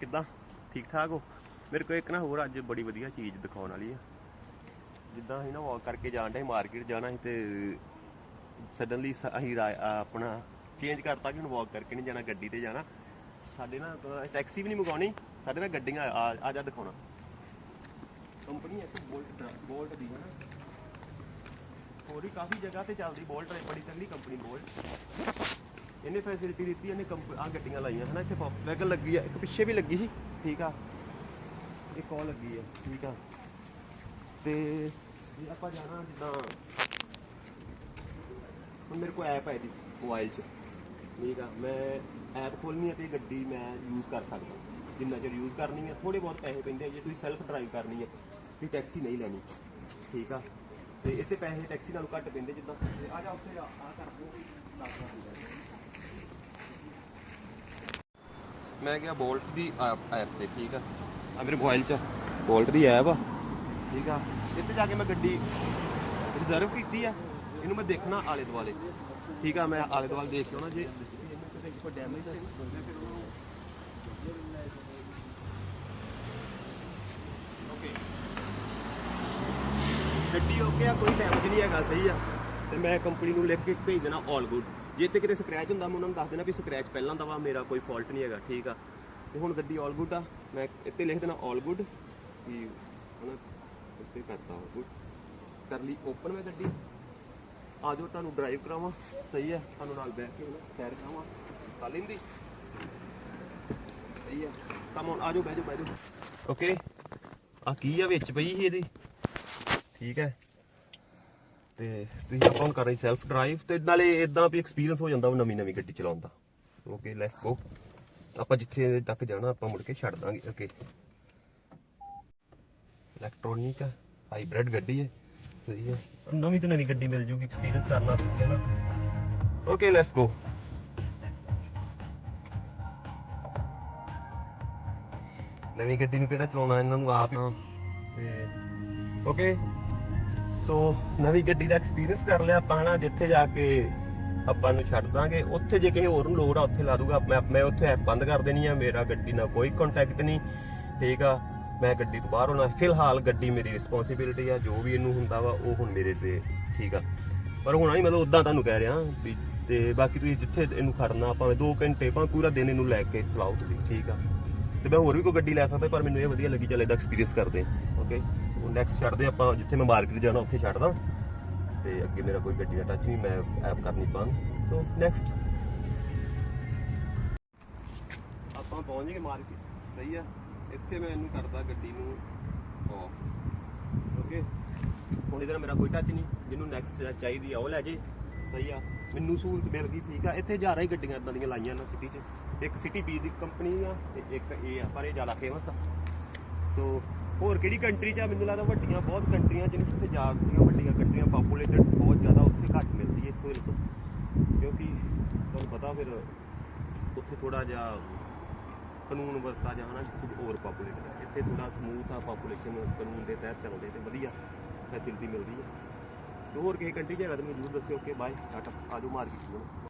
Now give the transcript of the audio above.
ਕਿੱਦਾਂ? ਠੀਕ ਠਾਕ ਹੋ? ਮੇਰੇ ਕੋਲ ਇੱਕ ਨਾ ਹੋਰ ਅੱਜ ਬੜੀ ਵਧੀਆ ਚੀਜ਼ ਦਿਖਾਉਣ ਵਾਲੀ ਆ। ਜਿੱਦਾਂ ਅਸੀਂ ਨਾ ਵਾਕ ਕਰਕੇ ਜਾਣ ਡੇ ਮਾਰਕੀਟ ਜਾਣਾ ਸੀ ਤੇ ਸਡਨਲੀ ਅਸੀਂ ਰਾ- ਆਪਣਾ ਚੇਂਜ ਕਰਤਾ ਕਿ ਹੁਣ ਵਾਕ ਕਰਕੇ ਨਹੀਂ ਜਾਣਾ, ਗੱਡੀ ਤੇ ਜਾਣਾ। ਸਾਡੇ ਨਾ ਟੈਕਸੀ ਵੀ ਨਹੀਂ ਮੰਗਾਉਣੀ ਸਾਡੇ ਨਾ ਗੱਡੀਆਂ ਆ ਆ ਜਾ ਦਿਖਾਉਣਾ। ਕੰਪਨੀ ਹੈ ਬੋਲਟ ਬੋਲਟ ਦੀ ਹੈ ਨਾ। ਹੋਰ ਵੀ ਕਾਫੀ ਜਗ੍ਹਾ ਤੇ ਚੱਲਦੀ ਬੋਲਟ ਬੜੀ ਤਗੜੀ ਕੰਪਨੀ ਬੋਲਟ ਇਹਨੇ ਫੈਸਿਲਿਟੀ ਦਿੱਤੀ, ਇਹਨੇ ਆ ਗੱਡੀਆਂ ਲਾਈਆਂ, ਹਨਾ, ਇੱਥੇ ਫੌਕਸਵੈਗਨ ਲੱਗੀ ਆ, ਇੱਕ ਪਿੱਛੇ ਵੀ ਲੱਗੀ ਸੀ, ਠੀਕ ਆ। ਇੱਕ ਕੋ ਲੱਗੀ ਆ, ਠੀਕ ਆ। ਤੇ ਜੇ ਆਪਾਂ ਜਾਣਾ ਜਿੱਦਾਂ, ਹੁਣ ਮੇਰੇ ਕੋਲ ਐਪ ਹੈ ਜੀ ਮੋਬਾਈਲ 'ਚ, ਠੀਕ ਆ। ਮੈਂ ਐਪ ਖੋਲਣੀ ਹੈ ਤੇ ਇਹ ਗੱਡੀ ਮੈਂ ਯੂਜ਼ ਕਰ ਸਕਦਾ। ਜਿੰਨਾ ਚਿਰ ਯੂਜ਼ ਕਰਨੀ ਹੈ ਥੋੜੇ ਬਹੁਤ ਪੈਸੇ ਪੈਂਦੇ ਆ, ਜੇ ਤੁਸੀਂ ਸੈਲਫ ਡਰਾਈਵ ਕਰਨੀ ਹੈ ਤੁਸੀਂ ਟੈਕਸੀ ਨਹੀਂ ਲੈਣੀ, ਠੀਕ ਆ। ਤੇ ਇੱਥੇ ਪੈਸੇ ਟੈਕਸੀ ਨਾਲੋਂ ਘੱਟ ਪੈਂਦੇ ਜਿੱਦਾਂ ਆ ਜਾ ਉੱਥੇ ਆ ਕਰ ਦਿਓ ਵੀ ਲੱਗ ਜਾਂਦਾ ਮੈਂ ਕਿਹਾ ਬੋਲਟ ਦੀ ਐਪ ਤੇ, ਠੀਕ ਆ। ਆ ਮੇਰੇ ਮੋਬਾਈਲ 'ਚ, ਬੋਲਟ ਦੀ ਐਪ ਆ, ਠੀਕ ਆ। ਇੱਥੇ ਜਾ ਕੇ ਮੈਂ ਗੱਡੀ ਰਿਜ਼ਰਵ ਕੀਤੀ ਆ। ਇਹਨੂੰ ਮੈਂ ਦੇਖਣਾ ਆਲੇ ਦੁਆਲੇ। ਠੀਕ ਆ, ਮੈਂ ਆਲੇ ਦੁਆਲੇ ਦੇਖ ਕੇ ਆਉਣਾ ਜੇ ਕੋਈ ਡੈਮੇਜ ਹੈ ਮੈਂ ਫਿਰ ਉਹਨੂੰ ਗੱਡੀ ਓਕੇ ਆ, ਕੋਈ ਡੈਮੇਜ ਨਹੀਂ ਹੈਗਾ, ਸਹੀ ਆ। ਤੇ ਮੈਂ ਕੰਪਨੀ ਨੂੰ ਲਿਖ ਕੇ ਭੇਜ ਦੇਣਾ ਆਲ ਗੁੱਡ ਜੇ ਤੇ ਕਿਤੇ ਸਕ੍ਰੈਚ ਹੁੰਦਾ, ਮੈਂ ਉਹਨਾਂ ਨੂੰ ਦੱਸ ਦੇਣਾ ਵੀ ਸਕ੍ਰੈਚ ਪਹਿਲਾਂ ਦਾ ਵਾ, ਮੇਰਾ ਕੋਈ ਫਾਲਟ ਨਹੀਂ ਹੈਗਾ, ਠੀਕ ਆ। ਤੇ ਹੁਣ ਗੱਡੀ ਆਲ ਗੁੱਡ ਆ, ਮੈਂ ਇੱਥੇ ਲਿਖ ਦੇਣਾ ਆਲ ਗੁੱਡ ਵੀ ਹੁਣ ਉੱਤੇ ਕਰਤਾ ਗੁੱਡ ਕਰ ਲਈ ਓਪਨ ਮੈਂ ਗੱਡੀ। ਆ ਜਾਓ, ਤੁਹਾਨੂੰ ਡਰਾਈਵ ਕਰਾਵਾਂ, ਸਹੀ ਹੈ ਤੁਹਾਨੂੰ ਨਾਲ ਬੈਠ ਕੇ ਨਾ ਕਰਾਵਾਂ। ਕਰ ਲੈਂਦੀ। ਸਹੀ ਹੈ ਕਮ ਆ ਜਾਓ, ਬਹਿ ਜਾਓ ਬਹਿ ਜਾਓ। ਓਕੇ ਆ ਕੀ ਆ ਵਿੱਚ ਪਈ ਸੀ ਇਹਦੀ? ਠੀਕ ਹੈ ਤੇ ਤੁਸੀਂ ਆਪਾਂ ਹੁਣ ਕਰ ਰਹੇ ਸੈਲਫ ਡਰਾਈਵ ਤੇ ਨਾਲੇ ਇਦਾਂ ਵੀ ਐਕਸਪੀਰੀਅੰਸ ਹੋ ਜਾਂਦਾ ਉਹ ਨਵੀਂ ਨਵੀਂ ਗੱਡੀ ਚਲਾਉਣ ਦਾ। ਓਕੇ ਲੈਟਸ ਗੋ ਆਪਾਂ ਜਿੱਥੇ ਤੱਕ ਜਾਣਾ ਆਪਾਂ ਮੁੜ ਕੇ ਛੱਡ ਦਾਂਗੇ। ਓਕੇ ਇਲੈਕਟ੍ਰੋਨਿਕ ਹਾਈਬ੍ਰਿਡ ਗੱਡੀ ਹੈ। ਸਹੀ ਹੈ। ਨਵੀਂ ਤੋਂ ਨਵੀਂ ਗੱਡੀ ਮਿਲ ਜੂਗੀ ਐਕਸਪੀਰੀਅੰਸ ਕਰਨਾ ਤੁਸੀਂ ਨਾ। ਓਕੇ ਲੈਟਸ ਗੋ ਨਵੀਂ ਗੱਡੀ ਨੂੰ ਕਿਹੜਾ ਚਲਾਉਣਾ ਇਹਨਾਂ ਨੂੰ ਆਪ। ਤੇ ਓਕੇ ਸੋ ਨਵੀਂ ਗੱਡੀ ਦਾ ਐਕਸਪੀਰੀਅੰਸ ਕਰ ਲਿਆ ਆਪਾਂ ਨਾ ਜਿੱਥੇ ਜਾ ਕੇ ਆਪਾਂ ਨੂੰ ਛੱਡ ਦਾਂਗੇ। ਉੱਥੇ ਜੇ ਕਿਸੇ ਹੋਰ ਨੂੰ ਲੋੜ ਆ, ਉੱਥੇ ਲਾ ਦੂਗਾ। ਮੈਂ ਮੈਂ ਉੱਥੇ ਐਪ ਬੰਦ ਕਰ ਦੇਣੀ ਆ, ਮੇਰਾ ਗੱਡੀ ਨਾਲ ਕੋਈ ਕੰਟੈਕਟ ਨਹੀਂ। ਠੀਕ ਆ, ਮੈਂ ਗੱਡੀ ਤੋਂ ਬਾਹਰ ਹੋਣਾ। ਫਿਲਹਾਲ ਗੱਡੀ ਮੇਰੀ ਰਿਸਪੌਂਸਿਬਿਲਟੀ ਆ, ਜੋ ਵੀ ਇਹਨੂੰ ਹੁੰਦਾ ਵਾ, ਉਹ ਹੁਣ ਮੇਰੇ ਤੇ ਠੀਕ ਆ। ਪਰ ਹੁਣ ਨਹੀਂ ਮਤਲਬ ਉਦਾਂ ਤੁਹਾਨੂੰ ਕਹਿ ਰਿਹਾ ਵੀ ਤੇ ਬਾਕੀ ਤੁਸੀਂ ਜਿੱਥੇ ਇਹਨੂੰ ਖੜਨਾ, ਭਾਵੇਂ 2 ਘੰਟੇ, ਭਾਵੇਂ ਪੂਰਾ ਦਿਨ ਇਹਨੂੰ ਲੈ ਕੇ ਚਲਾਓ ਤੁਸੀਂ, ਠੀਕ ਆ। ਤੇ ਮੈਂ ਹੋਰ ਵੀ ਕੋਈ ਗੱਡੀ ਲੈ ਸਕਦਾ, ਪਰ ਮੈਨੂੰ ਇਹ ਵਧੀਆ ਲੱਗੀ, ਚੱਲ ਇਹਦਾ ਐਕਸਪੀਰੀਅੰਸ ਕਰਦੇ। ਓਕੇ ਉਹ ਨੈਕਸਟ ਛੱਡਦੇ ਆਪਾਂ, ਜਿੱਥੇ ਮੈਂ ਮਾਰਕੀਟ ਜਾਣਾ, ਉੱਥੇ ਛੱਡਦਾ। ਤੇ ਅੱਗੇ ਮੇਰਾ ਕੋਈ ਗੱਡੀ ਦਾ ਟੱਚ ਨਹੀਂ, ਮੈਂ ਐਪ ਕਰਨੀ ਬੰਦ। ਸੋ ਨੈਕਸਟ ਆਪਾਂ ਪਹੁੰਚ ਗਏ ਮਾਰਕੀਟ ਸਹੀ ਆ। ਇੱਥੇ ਮੈਂ ਇਹਨੂੰ ਕਰਦਾ ਗੱਡੀ ਨੂੰ ਆਫ ਓਕੇ ਹੁਣ ਇਹਦੇ ਨਾਲ ਮੇਰਾ ਕੋਈ ਟੱਚ ਨਹੀਂ। ਜਿਹਨੂੰ ਨੈਕਸਟ ਚਾਹੀਦੀ ਆ, ਉਹ ਲੈ ਜੇ। ਸਹੀ ਆ। ਮੈਨੂੰ ਸਹੂਲਤ ਮਿਲ ਗਈ, ਠੀਕ ਆ। ਇੱਥੇ ਜਾ ਰਹੀ ਗੱਡੀਆਂ ਇਦਾਂ ਦੀਆਂ ਲਾਈਆਂ ਨਾ ਸਿਟੀ 'ਚ। ਇੱਕ ਸਿਟੀ ਬੀ ਦੀ ਕੰਪਨੀ ਆ ਤੇ ਇੱਕ ਇਹ ਆ, ਪਰ ਇਹ ਜ਼ਿਆਦਾ ਫੇਮਸ ਆ। ਸੋ ਹੋਰ ਕਿਹੜੀ ਕੰਟਰੀ 'ਚ ਆ? ਮੈਨੂੰ ਲੱਗਦਾ ਵੱਡੀਆਂ, ਬਹੁਤ ਕੰਟਰੀਆਂ ਜਿੱਥੇ ਜਾਂਦੀਆਂ ਵੱਡੀਆਂ ਕੰਟਰੀਆਂ ਪਾਪੂਲੇਟਡ ਬਹੁਤ ਜ਼ਿਆਦਾ ਉੱਥੇ ਘੱਟ ਮਿਲਦੀ ਹੈ ਸਹੂਲਤ ਕਿਉਂਕਿ ਤੁਹਾਨੂੰ ਪਤਾ ਫਿਰ ਉੱਥੇ ਥੋੜਾ ਜਿਹਾ ਕਾਨੂੰਨ ਵਿਵਸਥਾ ਜਾਂ ਹਨਾ, ਜਿੱਥੇ ਓਵਰ ਪਾਪੂਲੇਟਡ ਹੈ ਇੱਥੇ ਥੋੜਾ ਸਮੂਥ ਆ ਪਾਪੂਲੇਸ਼ਨ ਕਾਨੂੰਨ ਦੇ ਤਹਿਤ ਚੱਲਦੇ ਤੇ ਵਧੀਆ ਫੈਸਿਲਿਟੀ ਮਿਲਦੀ ਹੈ। ਹੋਰ ਕਿਸੇ ਕੰਟਰੀ 'ਚ ਹੈਗਾ ਤਾਂ ਮੈਨੂੰ ਜ਼ਰੂਰ ਦੱਸਿਓ ਕਿ ਬਾਏ ਟਾਟਾ, ਆਜੋ ਮਾਰਕੀਟ ਨੂੰ